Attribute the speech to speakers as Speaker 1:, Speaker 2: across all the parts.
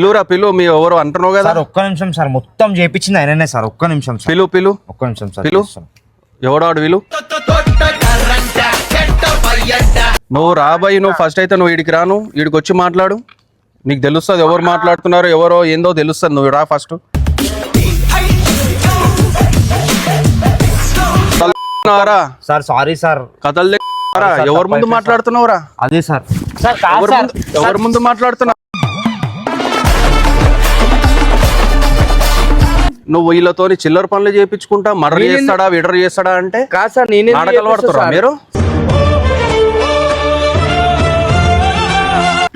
Speaker 1: పిలువురా పిలు మీ ఎవరు అంటున్నావు కదా?
Speaker 2: సార్ ఒక్క నిమిషం సార్ మొత్తం చేపించింది ఆయననే సార్ ఒక్క నిమిషం సార్.
Speaker 1: పిలు పిలు.
Speaker 2: ఒక్క నిమిషం సార్
Speaker 1: పిలు. ఎవడాడు విలు? నువ్వు రాబాయి నువ్వు ఫస్ట్ అయితే నువ్వు వీడికి రాను వీడికి వచ్చి మాట్లాడు. నీకు తెలుస్తుంది ఎవరు మాట్లాడుతున్నారో ఎవరో ఏందో తెలుస్తుంది నువ్వు రా ఫస్ట్ రా
Speaker 2: సార్ సారీ. సార్
Speaker 1: కథలు ఎవరి ముందు మాట్లాడుతున్నావురా?
Speaker 2: అదే సార్.
Speaker 3: సార్
Speaker 1: ఎవరి ముందు ఎవరి ముందు మాట్లాడుతున్నావు నువ్వు వీళ్ళతోని చిల్లర పనులు చేయించుకుంటా మర్డర్ చేస్తాడా విడర్ చేస్తాడా అంటే
Speaker 3: కాదు సార్ నేనే
Speaker 1: నాటకాలు మీరు?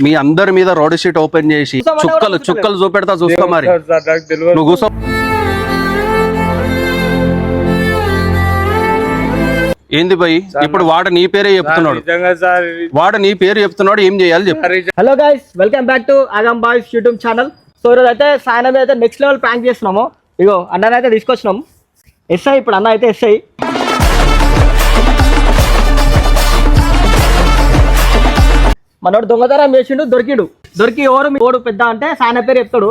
Speaker 1: మీ అందరి మీద రోడ్ షీట్ ఓపెన్ చేసి చుక్కలు చుక్కలు చూపెడతా చూసుకో మరి. నువ్వు కూర్చో ఏంది భయ్? ఇప్పుడు వాడు నీ పేరే చెప్తున్నాడు. వాడు నీ పేరు చెప్తున్నాడు ఏం చేయాలి చెప్పు.
Speaker 3: Hello guys welcome back to Aagam boys YouTube channel so ఈరోజు అయితే సాయన మీద అయితే నెక్స్ట్ లెవెల్ ప్రాంక్ చేస్తున్నాము. ఇగో అన్నని అయితే తీసుకొచ్చినాం. ఎస్ఐ ఇప్పుడు అన్న అయితే ఎస్ఐ. మనోడు దొంగతనం చేసిండు దొరికిండు. దొరికి ఎవరు ఓడు పెద్ద అంటే సాయన పేరు చెప్తాడు.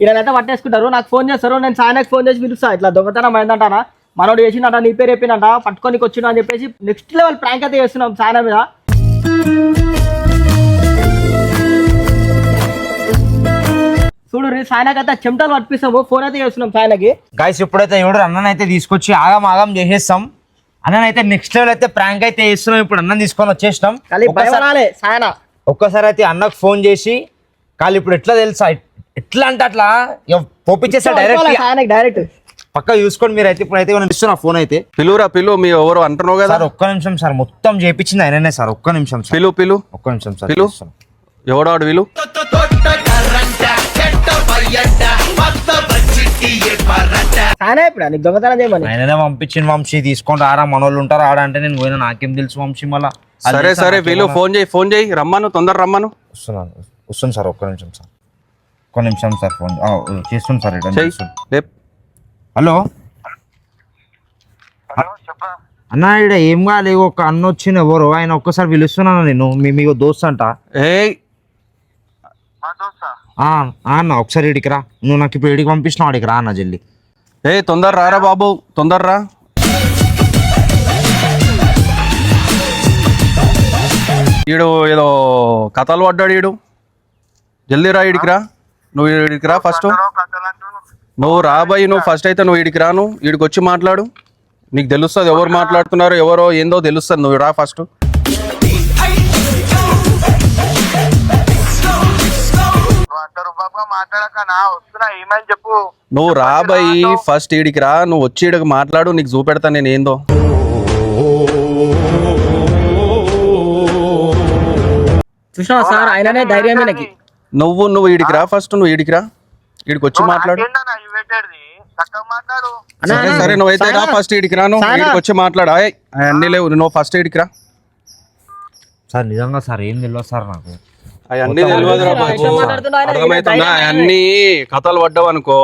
Speaker 3: ఈయనైతే పట్టేసుకుంటారు. నాకు ఫోన్ చేస్తారు నేను సాయనకి ఫోన్ చేసి పిలుస్తాను ఇట్లా దొంగతనం అయిందంటానా? మనోడు చేసిండట నీ పేరు చెప్పిందంట పట్టుకొని వచ్చిండు అని చెప్పేసి నెక్స్ట్ లెవెల్ ప్రాంక్ అయితే చేస్తున్నాం సాయన మీద. చూడు రీ సాయనకి అయితే చెమటలు పట్టిస్తాము ఫోన్ అయితే చేస్తున్నాం సాయనకి.
Speaker 2: గాయస్ ఇప్పుడైతే ఎవడు అన్ననైతే తీసుకొచ్చి ఆగం ఆగం చేసేస్తాం. అన్ననైతే నెక్స్ట్ లెవెల్ అయితే ప్రాంక్ అయితే చేస్తున్నాం. ఇప్పుడు అన్నం తీసుకొని వచ్చేసినాం.
Speaker 3: రాలే సాయన.
Speaker 2: ఒక్కసారి అయితే అన్నకు ఫోన్ చేసి కాళ్ళు ఇప్పుడు ఎట్లా తెలుసా? ఎట్లా అంటే అట్లా? పంపించేస్తా డైరెక్ట్
Speaker 3: డైరెక్ట్
Speaker 2: పక్క చూసుకోండి మీరు అయితే ఇప్పుడైతే నేను ఇస్తున్నా ఫోన్ అయితే.
Speaker 1: పిలువురా పిలు మీ ఎవరు అంటున్నావు కదా?
Speaker 2: సార్ ఒక్క నిమిషం సార్ మొత్తం చేపించింది ఆయననే సార్ ఒక్క నిమిషం సార్.
Speaker 1: పిలు పిలు.
Speaker 2: ఒక్క నిమిషం సార్
Speaker 1: పిలు. ఎవడాడు విలు?
Speaker 3: సాయన ఇప్పుడు నీకు దొంగతనం చేయమని.
Speaker 2: ఆయననే పంపించింది వంశీ తీసుకొని రారా మనోళ్ళు ఉంటారు ఆడ అంటే నేను పోయినా నాకేం తెలుసు వంశీ మళ్ళా.
Speaker 1: సరే సరే? పిలు ఫోన్ చేయి ఫోన్ చేయి రమ్మను తొందర రమ్మను.
Speaker 2: వస్తున్నాను వస్తుంది సార్ ఒక్క నిమిషం సార్. ఒక్క నిమిషం సార్ ఫోన్ ఆ, చేస్తుంది సార్ రిటర్న్
Speaker 1: చెయ్యి. లేప్.
Speaker 2: హలో? అన్న ఇక్కడ ఏం కాలే ఒక అన్న వచ్చిన ఎవరు ఆయన ఒక్కసారి పిలుస్తున్నాను నేను మీ మీకు దోస్త్ అంట
Speaker 1: ఏయ్.
Speaker 2: అన్న ఒకసారి ఇడికి రా. నువ్వు నాకు ఇప్పుడు ఇడికి పంపిస్తున్నావు అడికి రా అన్న జల్లి.
Speaker 1: ఏ తొందర రారా బాబు తొందర రా. ఈడు ఏదో కథలు పడ్డాడు ఈడు. జల్దీ రా ఈడికి రా. నువ్వు ఈడికి రా ఫస్ట్ నువ్వు రాబోయి నువ్వు ఫస్ట్ అయితే నువ్వు ఈడికి రాను. ఈడికి వచ్చి మాట్లాడు. నీకు తెలుస్తుంది ఎవరు మాట్లాడుతున్నారు ఎవరో ఏందో తెలుస్తుంది. నువ్వు రా ఫస్ట్
Speaker 4: వస్తున్నా ఏమని చెప్పు.
Speaker 1: నువ్వు రాబాయి ఫస్ట్ ఈడికి రా. నువ్వు వచ్చి ఈడికి మాట్లాడు నీకు చూపెడతా నేను ఏందో.
Speaker 3: చూసినావా సార్? ఆయననే ధైర్యం ఈయనకి.
Speaker 1: నువ్వు నువ్వు ఈడికి రా ఫస్ట్ నువ్వు ఈడికి రా. ఈడికి వచ్చి మాట్లాడు.
Speaker 4: ఏంటన్నా ఇవ్వేటది చక్కగా మాట్లాడు.
Speaker 3: అన్న,
Speaker 1: సరే సరే నువ్వైతే రా ఫస్ట్ ఈడికి రాను
Speaker 3: సానా.
Speaker 1: ఈడికి వచ్చి మాట్లాడు. ఆయ్ అన్ని లేవు నువ్వు ఫస్ట్ ఈడికి రా.
Speaker 2: సార్ నిజంగా సార్ ఏం తెలియదు సార్ నాకు.
Speaker 1: అవన్నీ అన్ని కథలు పడ్డావు అనుకో.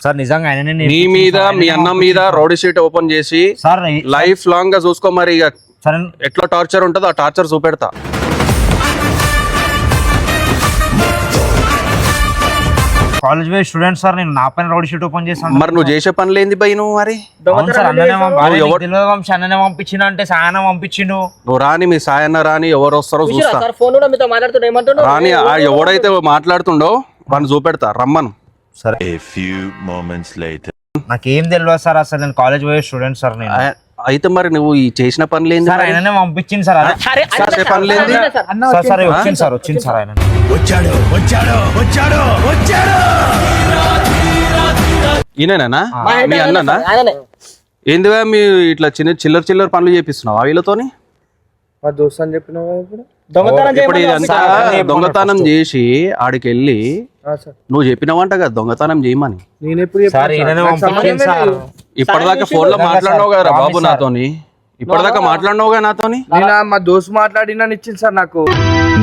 Speaker 2: సార్ నిజంగా ఆయననే
Speaker 1: నీ మీద మీ అన్న మీద రోడ్ షీట్ ఓపెన్ చేసి
Speaker 2: సార్
Speaker 1: లైఫ్ లాంగ్గా చూసుకో మరి ఇక. ఎట్లా టార్చర్ ఉంటుందో ఆ టార్చర్ చూపెడతా.
Speaker 2: కాలేజ్ పోయి స్టూడెంట్ సార్ నేను నా పైన రోడ్ షీట్ ఓపెన్ చేస్తాను
Speaker 1: మరి నువ్వు చేసే పనులు ఏంది భయ్ నువ్వు మరి?
Speaker 2: అవును సార్ అన్ననే పంపి- అన్ననే పంపించిన అంటే సాయన పంపించిండు.
Speaker 1: నువ్వు రాని మీ సాయన్న రాని ఎవరు వస్తారో చూస్తా.
Speaker 3: సార్ ఫోన్ కూడా మీతో మాట్లాడుతుండే ఏమంటుండో?
Speaker 1: రాని ఆ ఎవడైతే మాట్లాడుతుండో వాడిని చూపెడతా రమ్మను.
Speaker 2: సరే.
Speaker 5: A few moments later.
Speaker 2: నాకేం తెలియదు సార్ అసలు నేను కాలేజ్ పోయే స్టూడెంట్ సార్ నేను.
Speaker 1: ఆ- అయితే మరి నువ్వు ఈ చేసిన పనులు ఏంది
Speaker 2: సార్? ఆయననే పంపించింది సార్ అదే.
Speaker 1: చేసే పనులు ఏంది?
Speaker 3: సార్.
Speaker 2: సరే వచ్చింది సార్ వచ్చింది సార్ ఆయన
Speaker 1: ఈయనేనా?
Speaker 3: మా
Speaker 1: మీ
Speaker 3: ఆయన
Speaker 1: అన్ననా?
Speaker 3: సార్, ఆయననే.
Speaker 1: ఏందివా మీ ఇట్లా చిన్న చిల్లర చిల్లర పనులు చేపిస్తున్నావా వీళ్ళతోని?
Speaker 4: మా దోస్త్ అని చెప్పినావా ఇప్పుడు?
Speaker 3: దొంగతనం
Speaker 1: ఇప్పుడు
Speaker 3: చేయమని
Speaker 1: ఇదంతా దొంగతనం చేసి ఆడికి వెళ్ళి
Speaker 4: సార్.
Speaker 1: నువ్వు చెప్పినవంట కదా దొంగతనం చేయమని.
Speaker 2: ఈయననే
Speaker 1: ఇప్పటిదాకా
Speaker 2: ఫోన్లో
Speaker 1: మాట్లాడినావు కదా బాబు. నాతోని. ఇప్పటిదాకా మాట్లాడినావుగా నాతోని?
Speaker 4: నేను మా దోస్త్ మాట్లాడినా ఇచ్చింది సార్ నాకు.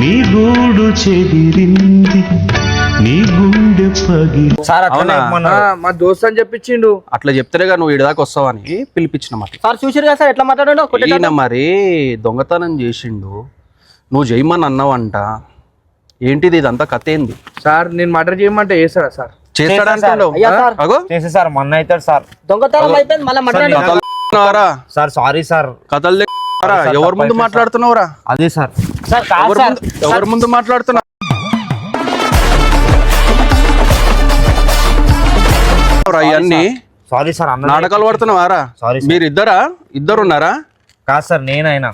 Speaker 6: నీ గూడు చెదిరింది నీ గుండె
Speaker 2: సార్ అట్లనే
Speaker 1: అవునా?
Speaker 4: మా దోస్త్ అని చెప్పించిండు.
Speaker 1: అట్లా చెప్తేనేగా నువ్వు ఇడిదాకా వస్తావని పిలిపించిన మాట.
Speaker 3: సార్ చూసిరు కదా సార్ ఎట్లా మాట్లాడాడో.
Speaker 1: ఈయన మరి దొంగతనం చేసిండు. నువ్వు చేయమని అన్నావంట. ఏంటిది ఇదంతా కథ ఏంది
Speaker 7: సార్ నేను మర్డర్ చేయమంటే చేస్తారా సార్?
Speaker 1: చేస్తాడా
Speaker 2: చేస్తా సార్.
Speaker 1: అంటున్నావు?
Speaker 3: అయ్యా సార్.
Speaker 1: అగో.
Speaker 2: చేసే సార్ మొన్న అవుతాడు సార్.
Speaker 3: దొంగతనం అయిపోయింది మళ్ళీ?
Speaker 2: Sir sorry sir.
Speaker 1: కథలు ఎవరి ముందు మాట్లాడుతున్నావురా?
Speaker 2: అదే సార్.
Speaker 1: ఎవరి
Speaker 2: సార్.
Speaker 1: ముందు ఎవరి ముందు మాట్లాడుతున్నావు ఇవన్నీ.
Speaker 2: సారీ. సార్ అన్న
Speaker 1: నాటకాలు పడుతున్నావారా. మీరు ఇద్దరా? ఇద్దరు ఉన్నారా
Speaker 2: కాదు సార్ నేనైనా.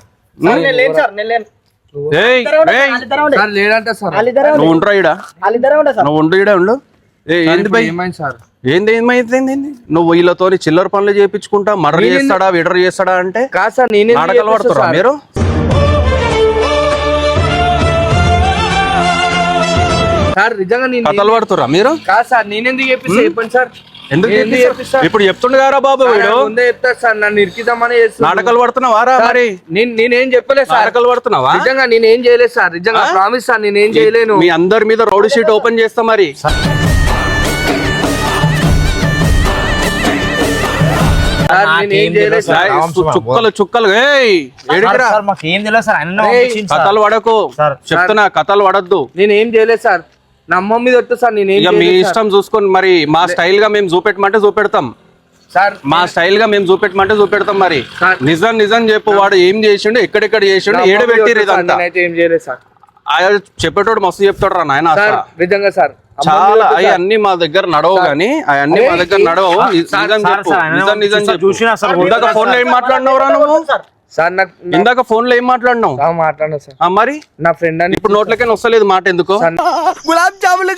Speaker 1: నువ్వు ఉండరా ఈడ.
Speaker 3: వాళ్ళిద్దరే ఉండే
Speaker 1: నువ్వు
Speaker 7: ఏమైంది సార్?
Speaker 1: ఏంది ఏమైంది? నువ్వు వీళ్ళతో చిల్లర పనులు చేయించుకుంటా మర్డర్ చేస్తాడా విడర్ చేస్తాడా అంటే
Speaker 7: కాదు నేనే
Speaker 1: నాటకాలు పడుతురా మీరు?
Speaker 7: సార్ నిజంగా నేను
Speaker 1: కథలు పడుతురా మీరు?
Speaker 7: కాదు సార్ నేనెందుకు చెప్పండి సార్?
Speaker 1: ఎందుకు? ఇప్పుడు చెప్తుండే కదా బాబు వీడు?
Speaker 7: ముందే చెప్తారు సార్ నన్ను ఇరికిద్దామని.
Speaker 1: నాటకాలు పడుతున్నావారా మరి?
Speaker 7: నేను నేనేం చెప్పలేదు సార్.
Speaker 1: నాటకాలు పడుతున్నావా?
Speaker 7: నిజంగా నేనేం చేయలేదు సార్ నిజంగా ప్రామిస్ సార్ నేనేం చేయలేను.
Speaker 1: మీ అందరి మీద రౌడీ షీట్ ఓపెన్ చేస్తా మరి. చుక్కలు చుక్కలు.
Speaker 2: మాకు ఏం తెలియదు సార్. అన్న.
Speaker 1: కథలు పడకు. చెప్తున్నా కథలు పడద్దు.
Speaker 7: నేనేం చేయలేదు సార్. నా అమ్మ మీద వద్దు సార్ నేనేం
Speaker 1: మీ. ఇష్టం చూసుకొని మరి మా స్టైల్గా మేము చూపెట్టమంటే చూపెడతాం.
Speaker 7: సార్
Speaker 1: మా స్టైల్గా మేము చూపెట్టమంటే చూపెడతాం మరి. నిజం నిజం చెప్పు వాడు ఏం చేసిండు ఎక్కడెక్కడ చేసిండు
Speaker 7: నా అమ్మ మీద
Speaker 1: ఏడబెట్టిరు
Speaker 7: వద్దు సార్,
Speaker 1: ఇదంతా.
Speaker 7: నేనైతే ఏం చేయలేదు సార్.
Speaker 1: ఆ చెప్పేటోడు మస్తు చెప్తాడు రా నాయన
Speaker 7: సార్ నిజంగా సార్.
Speaker 1: చాలా
Speaker 7: సార్.
Speaker 1: అవన్నీ మా దగ్గర నడవు గానీ అవన్నీ మా దగ్గర నడవు నిజం చెప్పు చెప్పు. ఇందాక ఫోన్లో ఏం మాట్లాడినావురా నువ్వు?
Speaker 7: సార్ నాకు
Speaker 1: ఇందాక ఫోన్లో ఏం మాట్లాడినావు?
Speaker 7: నా మాట్లాడినా సార్.
Speaker 1: ఆ, మరి?
Speaker 7: నా ఫ్రెండ్ అని
Speaker 1: ఇప్పుడు నోట్లకైనా వస్తలేదు మాట ఎందుకు?
Speaker 3: గులాబ్ జాములు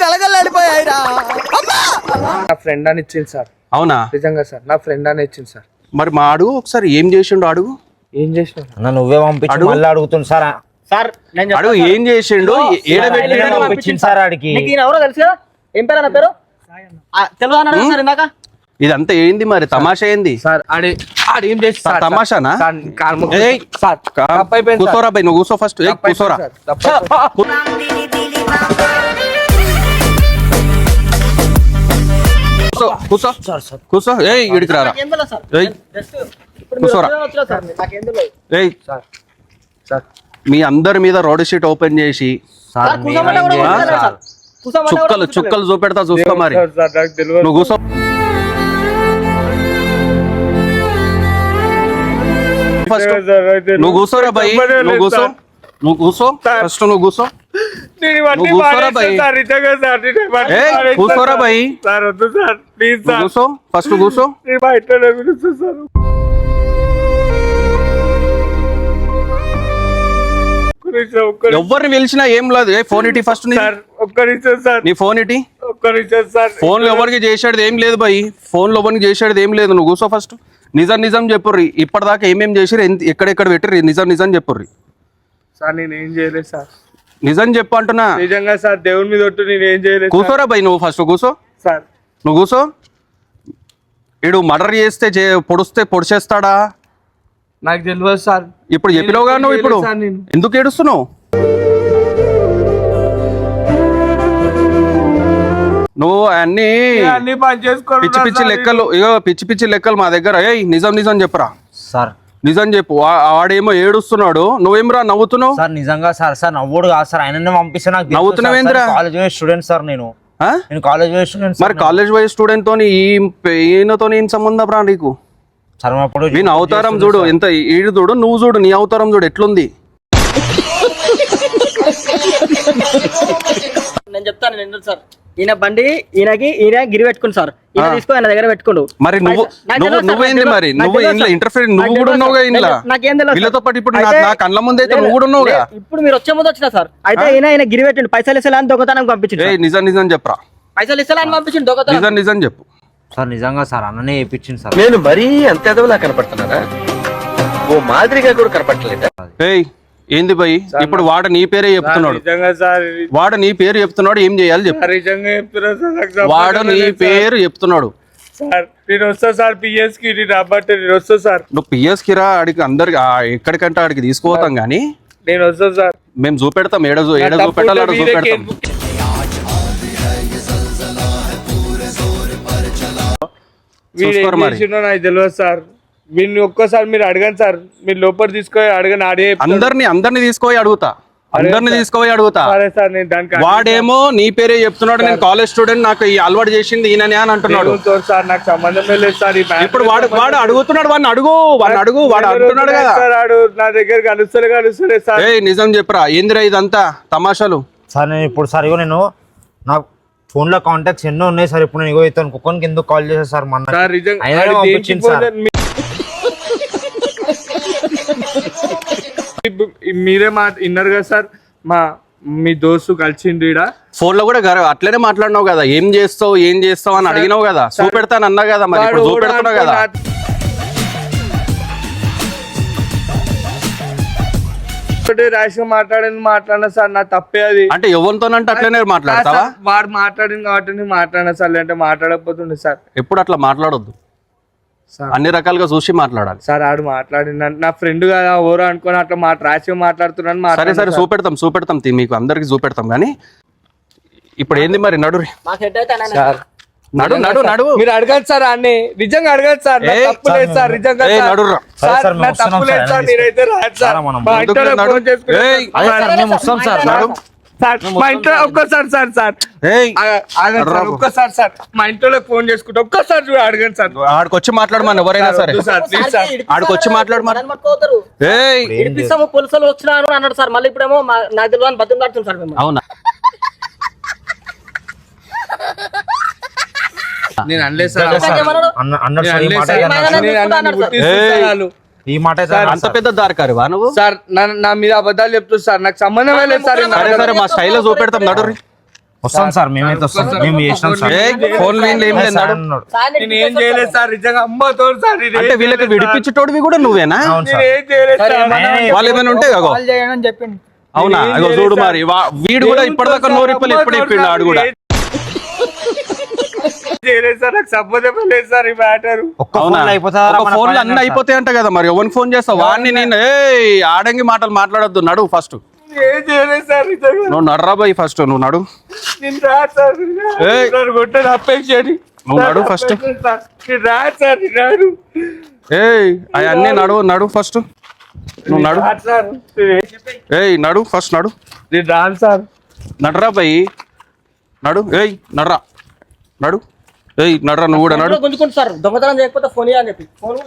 Speaker 7: నా ఫ్రెండ్ అని ఇచ్చింది సార్.
Speaker 1: అవునా?
Speaker 7: నిజంగా సార్ నా ఫ్రెండ్ అని ఇచ్చింది సార్.
Speaker 1: మరి మా అడుగు ఒకసారి ఏం చేసిండు అడుగు?
Speaker 7: ఏం చేసిన
Speaker 2: అన్న నువ్వే పంపించి. మళ్ళీ అడుగుతుంది సార్.
Speaker 3: సార్
Speaker 1: అడుగు ఏం చేసిండు?
Speaker 2: సార్ ఆడికి?
Speaker 3: ఎవరో తెలుసు కదా ఏం పేరు అన్న పేరు? తెలుగు అన్నాడు సార్ ఇందాక?
Speaker 1: ఇదంతా ఏంది మరి? తమాషా ఏంది?
Speaker 7: సార్ ఆడి ఆడు ఏం చేసి
Speaker 1: తమాషానా?
Speaker 7: సార్ కాలు మొక్కు-
Speaker 1: ఏయ్,
Speaker 7: సార్ తప్పైపోయింది సార్.
Speaker 1: కూర్చోరా బై నువ్వు కూర్చో ఫస్ట్ ఏ
Speaker 7: తప్పైపోయింది
Speaker 1: కూర్చోరా
Speaker 7: సార్, తప్పైపోయింది.
Speaker 1: కూర్చో కూర్చో కూర్చో ఏయ్ ఇడికి రారా.
Speaker 3: నాకేం తెలియదు సార్?
Speaker 1: ఏయ్
Speaker 3: జస్ట్ ఇప్పుడు మీరు
Speaker 1: కూర్చోరా.
Speaker 3: వచ్చేదే వచ్చినా సార్.
Speaker 1: మీ అందరి మీద రోడ్ షీట్ ఓపెన్ చేసి చుక్కలు. చుక్కలు చూపెడతా చూసుకో మరి. నువ్వు కూర్చో ఫస్ట్. నువ్వు కూర్చోరా
Speaker 7: సంబంధం
Speaker 1: నువ్వు కూర్చో
Speaker 7: సార్.
Speaker 1: నువ్వు కూర్చో ఫస్ట్ నువ్వు కూర్చో కూర్చోరా
Speaker 7: మానేస్తాను
Speaker 1: బై.
Speaker 7: సార్, నిజంగా
Speaker 1: ఎవరిని పిలిచినా ఏం లేదు. ఫోన్ ఇటీ ఫస్ట్ నీ ఫోన్ ఇటీ? ఫోన్లో ఎవరికి చేసేది ఏం లేదు భయ్. ఫోన్లో ఎవరికి చేసేది ఏం లేదు. నువ్వు కూర్చో ఫస్ట్. నిజం నిజం చెప్పుర్రి. ఇప్పటిదాకా ఏమేం చేసిర్రు ఎక్కడెక్కడ పెట్టిర్రు నిజం నిజం చెప్పుర్రి.
Speaker 7: సార్ నేను ఏం చేయలేదు సార్.
Speaker 1: నిజం చెప్పు అంటున్నా.
Speaker 7: నిజంగా సార్ దేవుని మీద ఒట్టు నేను ఏం చేయలేదు.
Speaker 1: కూర్చోరా భయ్ నువ్వు ఫస్ట్ కూర్చో
Speaker 7: సార్.
Speaker 1: నువ్వు కూర్చో ఇడు మర్డర్ చేస్తే పొడుస్తే పొడిచేస్తాడా?
Speaker 7: నాకు తెలియదు సార్.
Speaker 1: ఇప్పుడు చెప్పినావుగా నువ్వు ఇప్పుడు?
Speaker 7: చేయలేదు సార్ నేను.
Speaker 1: ఎందుకు ఏడుస్తున్నావు? నువ్వు అన్ని
Speaker 7: అన్ని పని
Speaker 1: పిచ్చి పిచ్చి లెక్కలు ఇగో పిచ్చి పిచ్చి లెక్కలు మా దగ్గర. ఏయ్ నిజం నిజం చెప్పురా?
Speaker 2: సార్.
Speaker 1: నిజం చెప్పు. వా- వాడేమో ఏడుస్తున్నాడు. నువ్వేంరా నవ్వుతున్నావు?
Speaker 2: సార్ నిజంగా సార్ సార్ నవ్వుడు కాదు సార్. ఆయననే పంపిస్తే నాకు
Speaker 1: నవ్వుతున్నావేందిరా?
Speaker 2: కాలేజ్ స్టూడెంట్ సార్ నేను.
Speaker 1: ఆ?
Speaker 2: నేను కాలేజ్ స్టూడెంట్
Speaker 1: మరి కాలేజ్ పోయే స్టూడెంట్ తోని ఈ ఈయనతో ఏం సంబంధం రా నీకు?
Speaker 2: సార్ అప్పుడు
Speaker 1: నేను అవతారం చూడు ఎంత ఈడు చూడు నువ్వు చూడు నీ అవతారం చూడు ఎట్లుంది?
Speaker 3: నేను చెప్తాను నేను సార్. ఈయన బండి ఈయనకి ఈయన గిరి పెట్టుకుంది సార్. ఈయన. తీసుకో ఆయన దగ్గర పెట్టుకోండు.
Speaker 1: మరి నువ్వు నువ్వేంది
Speaker 3: నాకు
Speaker 1: మరి? నువ్వు. ఇంట్లో ఇంటర్ఫియర్ నువ్వు కూడా ఉన్నావుగా. ఇంట్లో?
Speaker 3: నాకేం తెలియదు.
Speaker 1: వీళ్ళతో పాటు ఇప్పుడు నా- కళ్ళ ముందు అయితే నువ్వు కూడా ఉన్నావుగా?
Speaker 3: ఇప్పుడు మీరు వచ్చే ముందు వచ్చిన సార్. అయితే ఈయన ఈయన గిరి పెట్టిండు పైసలు ఇస్తలే అని దొంగతనం పంపించిండు
Speaker 1: ఏ
Speaker 3: సార్.
Speaker 1: నిజం నిజం చెప్పరా?
Speaker 3: పైసలు ఇస్తలే అని పంపించిండు దొంగతనం.
Speaker 1: నిజం నిజం చెప్పు.
Speaker 2: సార్ నిజంగా సార్ అన్ననే చేయించింది సార్.
Speaker 8: నేను మరీ అంత ఎదవలా కనపడుతున్నానా? ఓ మాదిరిగా కూడా కనపడలేదా
Speaker 1: ఏయ్ ఏంది భయ్? ఇప్పుడు వాడు నీ పేరే చెప్తున్నాడు.
Speaker 7: నిజంగా సార్
Speaker 1: వాడు నీ పేరు చెప్తున్నాడు ఏం చేయాలి చెప్పు.
Speaker 7: సార్ నిజంగా చెప్తున్నా సార్ నాకు సంబంధం
Speaker 1: వాడు నీ
Speaker 7: లేదు.
Speaker 1: పేరు చెప్తున్నాడు.
Speaker 7: సార్ నేను వస్తా సార్ పిఎస్కి నేను అబ్బాయి నేను వస్తా సార్.
Speaker 1: నువ్వు పిఎస్కి రా ఆడికి అందరికి ఆ ఎక్కడికంటే ఆడికి తీసుకుపోతాం కానీ
Speaker 7: నేను వస్తా సార్.
Speaker 1: మేము చూపెడతాం ఏడ చూ- ఏడ
Speaker 7: నా
Speaker 1: చూపెట్టాలి
Speaker 7: ఉంటే
Speaker 1: చూపెడతాం.
Speaker 7: మీరే తెలియదు సార్. వీడిని ఒక్కసారి మీరు అడగండి సార్. మీరు లోపల తీసుకొని అడగని ఆడే.
Speaker 1: అందరిని అందరిని తీసుకొని అడుగుతా. అందరిని తీసుకుపోయి అడుగుతా.
Speaker 7: సరే సార్ నేను దానికి
Speaker 1: వాడేమో నీ పేరే చెప్తున్నాడు నేను కాలేజ్ స్టూడెంట్ నాకు ఈ అలవాటు చేసింది ఈయననే అని అంటున్నాడు.
Speaker 7: దేవునితో సార్ నాకు సంబంధమే లేదు సార్. ఈ మ్యాటర్
Speaker 1: ఇప్పుడు వాడు వాడు అడుగుతున్నాడు వాడిని అడుగు వాడిని అడుగు వాడు అంటున్నాడు కదా.
Speaker 7: నా దగ్గర కలుస్తలే కలుస్తలే సార్.
Speaker 1: ఏయ్ నిజం చెప్పరా ఏందిరా ఇదంతా? తమాషాలు.
Speaker 2: సార్ నేను ఇప్పుడు సార్ ఇగో నేను నా ఫోన్లో కాంటాక్ట్స్ ఎన్నో ఉన్నాయి సార్. ఇప్పుడు నేను ఇగో ఇతను కుక్కనికి ఎందుకు కాల్ చేశాను సార్ మన
Speaker 7: సార్
Speaker 2: అయినా పంపించింది
Speaker 7: మీ- మీరే మాట విన్నారు కదా సార్. మా మీ దోస్తు కలిసిండు ఈడ.
Speaker 1: ఫోన్లో కూడా గర- అట్లనే మాట్లాడినావు కదా. ఏం చేస్తావు ఏం చేస్తావు అని అడిగినావు కదా. చూపెడతాను అన్నా కదా మరి. చూపెడుతున్నావు కదా.
Speaker 7: గా మాట్లాడింది మాట్లాడినా సార్ నా తప్పే అది.
Speaker 1: అంటే ఎవరితోనంటే అట్లనే మాట్లాడతావా
Speaker 7: సార్, వాడు మాట్లాడింది కాబట్టి నేను మాట్లాడినా సార్ లేదంటే మాట్లాడకపోతుండే సార్.
Speaker 1: ఎప్పుడు అట్లా మాట్లాడొద్దు.
Speaker 7: సార్.
Speaker 1: అన్ని రకాలుగా చూసి మాట్లాడాలి.
Speaker 7: సార్ ఆడు మాట్లాడింది నా ఫ్రెండ్ కదా ఎవరో అనుకొని అట్లా మా గా మాట్లాడుతున్నాను
Speaker 1: సరే సరే
Speaker 7: మాట్లాడినా.
Speaker 1: చూపెడతాం చూపెడతాం తీ, మీకు అందరికి చూపెడతాం కానీ ఇప్పుడు ఏంది మరి నడు
Speaker 7: సార్.
Speaker 1: నడు నడు నడు.
Speaker 7: మీరు అడగండి సార్ అన్ని. నిజంగా అడగండి సార్. తప్పు లేదు సార్ నిజంగా సార్. నా తప్పు లేదు
Speaker 2: సార్,
Speaker 7: రాదు ఇంట్లో
Speaker 1: నడు.
Speaker 2: సార్. మేము వస్తాం సార్
Speaker 1: నడు.
Speaker 7: సార్ మా ఇంట్లో ఒక్కసారి సార్ సార్. ఒక్కసారి సార్. మా ఇంట్లో ఫోన్ చేసుకుంటే ఒక్కసారి చూడ అడగండి సార్.
Speaker 1: ఆడికి వచ్చి మాట్లాడమని ఎవరైనా సరే
Speaker 7: వద్దు సార్ ప్లీజ్ సార్.
Speaker 1: ఆడికి వచ్చి మాట్లాడు మరి.
Speaker 3: మనల్ని పట్టుకోతారు
Speaker 1: ఏయ్.
Speaker 3: ఇడిపిస్తాము పోలీసులు వచ్చినారు అని అన్నాడు సార్. మళ్ళీ ఇప్పుడేమో నాకు బతులు పడుతుంది సార్ మేము
Speaker 1: అవునా?
Speaker 7: నేను అనలేదు సార్.
Speaker 2: అన్నాడు. ఈ మాట
Speaker 1: అంత. పెద్ద దారికారివా నువ్వు?
Speaker 7: సార్ నా- నా మీద అబద్ధాలు చెప్తుంది సార్. నాకు సంబంధమే లేదు సార్ మాట.
Speaker 1: సరే మా స్టైల్లో చూపెడతాం నడు.
Speaker 2: వస్తాం సార్ మేమైతే వస్తాం మేము చేసినాం సార్.
Speaker 1: ఫోన్ లేని ఏం లేదు
Speaker 7: నేను ఏం చేయలేదు సార్ నిజంగా అమ్మతో సార్
Speaker 1: అంటే వీళ్ళకి. విడిపించేటోడివి కూడా నువ్వేనా? వాళ్ళు ఏమైనా ఉంటే
Speaker 3: చెప్పింది.
Speaker 1: అవునా? చూడు. మరి వీడు కూడా ఇప్పటిదాకా నోరిప్పలు ఇప్పిండు
Speaker 7: సార్
Speaker 1: ఆడు కూడా.
Speaker 7: చేయలేదు సార్ నాకు సంబంధమే లేదు సార్ ఈ మ్యాటర్.
Speaker 2: ఒక్క
Speaker 1: అవునా?
Speaker 2: ఫోన్
Speaker 1: అన్ని కదా మరి. ఎవరిని ఫోన్ చేస్తావు? వాడిని నేను ఏయ్ ఆడంగి మాటలు మాట్లాడొద్దు. నడు ఫస్ట్.
Speaker 7: ఏం చేయలేదు సార్ నిజంగా.
Speaker 1: నువ్వు నడరా బాయ్ ఫస్ట్ నువ్వు నడు.
Speaker 7: నేను రాదు సార్
Speaker 1: ఏయ్.
Speaker 7: నన్ను కొట్టని అప్పేక్షని
Speaker 1: నువ్వు నడు first.
Speaker 7: నేను రాదు సార్ నేను రాడు
Speaker 1: ఏయ్ అవన్నీ నడు నడు ఫస్ట్. నువ్వు నడు.
Speaker 7: రాదు సార్ నేను ఏం-
Speaker 1: ఏయ్ నడు ఫస్ట్ నడు.
Speaker 7: నేను రాను సార్.
Speaker 1: నడరా బాయ్. నడు ఏయ్ నడరా. నడు. నడరా నువ్వు కూడా నడు.
Speaker 3: గుంజుకుంటు సార్ దొంగతనం చేయకపోతే ఫోన్ అని చెప్పి. ఫోన్